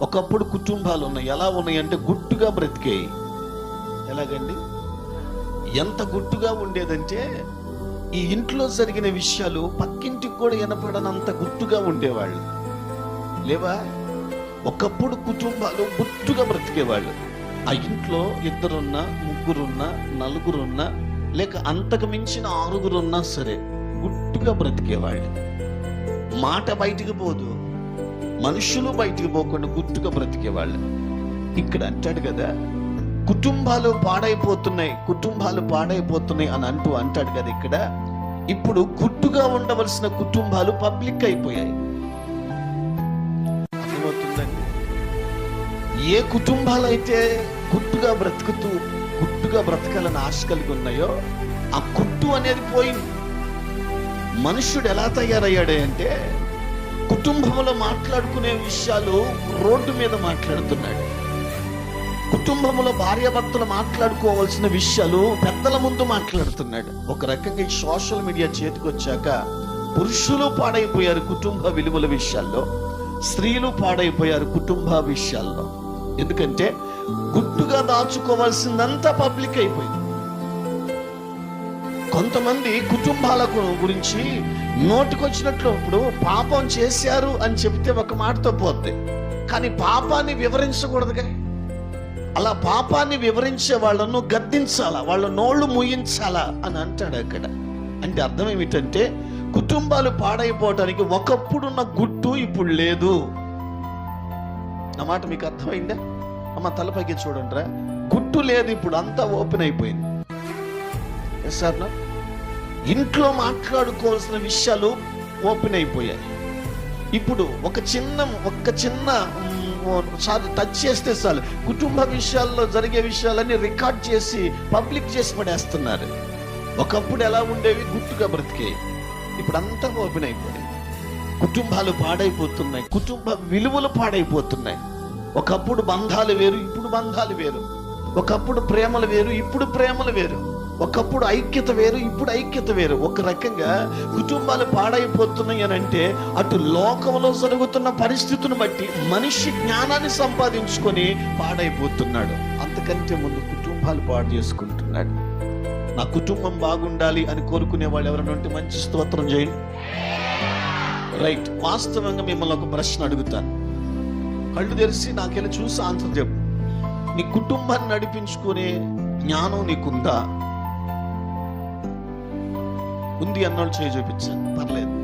ఒకప్పుడు కుటుంబాలు ఉన్నాయి. ఎలా ఉన్నాయి అంటే గుట్టుగా బ్రతికేయి ఎలాగండి? ఎంత గుట్టుగా ఉండేదంటే ఈ ఇంట్లో జరిగిన విషయాలు పక్కింటికి కూడా వినపడనంత గుట్టుగా ఉండేవాళ్ళు. లేవా? ఒకప్పుడు కుటుంబాలు గుట్టుగా బ్రతికేవాళ్ళు. ఆ ఇంట్లో ఇద్దరున్నా ముగ్గురున్నా నలుగురున్నా లేక అంతకు మించిన ఆరుగురున్నా సరే గుట్టుగా బ్రతికేవాళ్ళు. మాట బయటికి పోదు. మనుషులు బయటికి పోకుండా గుట్టుగా బ్రతికేవాళ్ళు. ఇక్కడ అంటాడు కదా కుటుంబాలు పాడైపోతున్నాయి కుటుంబాలు పాడైపోతున్నాయి అని అంటూ అంటాడు కదా ఇక్కడ ఇప్పుడు గుట్టుగా ఉండవలసిన కుటుంబాలు పబ్లిక్ అయిపోయాయి. అర్థమవుతుందండి ఏ కుటుంబాలు అయితే గుట్టుగా బ్రతుకుతూ గుట్టుగా బ్రతకాలని ఆశ కలిగి ఉన్నాయో ఆ కుట్టు అనేది పోయింది. మనుష్యుడు ఎలా తయారయ్యాడే అంటే కుటుంబంలో మాట్లాడుకునే విషయాలు రోడ్డు మీద మాట్లాడుతున్నాడు. కుటుంబంలో భార్యాభర్తలు మాట్లాడుకోవాల్సిన విషయాలు పెద్దల ముందు మాట్లాడుతున్నాడు. ఒక రకంగా ఈ సోషల్ మీడియా చేతికొచ్చాక పురుషులు పాడైపోయారు కుటుంబ విలువల విషయాల్లో స్త్రీలు పాడైపోయారు కుటుంబ విషయాల్లో. ఎందుకంటే గుట్టుగా దాచుకోవాల్సిందంతా పబ్లిక్ అయిపోయింది. కొంతమంది కుటుంబాలకు గురించి నోటికొచ్చినట్లు ఇప్పుడు పాపం చేశారు అని చెప్తే ఒక మాటతో పోద్ది. కానీ పాపాన్ని వివరించకూడదుగా. అలా పాపాన్ని వివరించే వాళ్ళను గద్దించాలా? వాళ్ళ నోళ్ళు ముయించాలా? అని అంటాడు అక్కడ. అంటే అర్థం ఏమిటంటే కుటుంబాలు పాడైపోవటానికి ఒకప్పుడున్న గుట్టు ఇప్పుడు లేదు. నా మాట మీకు అర్థమైందా? అమ్మ తలపైకి చూడండి రా గుట్టు లేదు ఇప్పుడు అంతా ఓపెన్ అయిపోయింది. ఎస్ సార్ నా? ఇంట్లో మాట్లాడుకోవాల్సిన విషయాలు ఓపెన్ అయిపోయాయి. ఇప్పుడు ఒక చిన్న ఒక చిన్న చాలు టచ్ చేస్తే చాలు. కుటుంబ విషయాల్లో జరిగే విషయాలన్నీ రికార్డ్ చేసి పబ్లిక్ చేసి పడేస్తున్నారు. ఒకప్పుడు ఎలా ఉండేవి? గుట్టుగా బ్రతికే. ఇప్పుడు అంతా ఓపెన్ అయిపోయింది కుటుంబాలు పాడైపోతున్నాయి. కుటుంబ విలువలు పాడైపోతున్నాయి. ఒకప్పుడు బంధాలు వేరు ఇప్పుడు బంధాలు వేరు. ఒకప్పుడు ప్రేమలు వేరు ఇప్పుడు ప్రేమలు వేరు. ఒకప్పుడు ఐక్యత వేరు ఇప్పుడు ఐక్యత వేరు. ఒక రకంగా కుటుంబాలు పాడైపోతున్నాయి అని అంటే అటు లోకంలో జరుగుతున్న పరిస్థితులను బట్టి మనిషి జ్ఞానాన్ని సంపాదించుకొని పాడైపోతున్నాడు. అంతకంటే ముందు కుటుంబాలు పాడు చేసుకుంటున్నాడు. నా కుటుంబం బాగుండాలి అని కోరుకునే వాళ్ళు ఎవరైనా ఉంటే మంచి స్తోత్రం చేయండి. రైట్. వాస్తవంగా మిమ్మల్ని ఒక ప్రశ్న అడుగుతాను. కళ్ళు తెరిచి నాకెళ్ళి చూసి ఆన్సర్ చెప్పు. నీ కుటుంబాన్ని నడిపించుకునే జ్ఞానం నీకుందా? ఉంది అన్నోళ్ళు చేయి చూపించాను. పర్లేదు.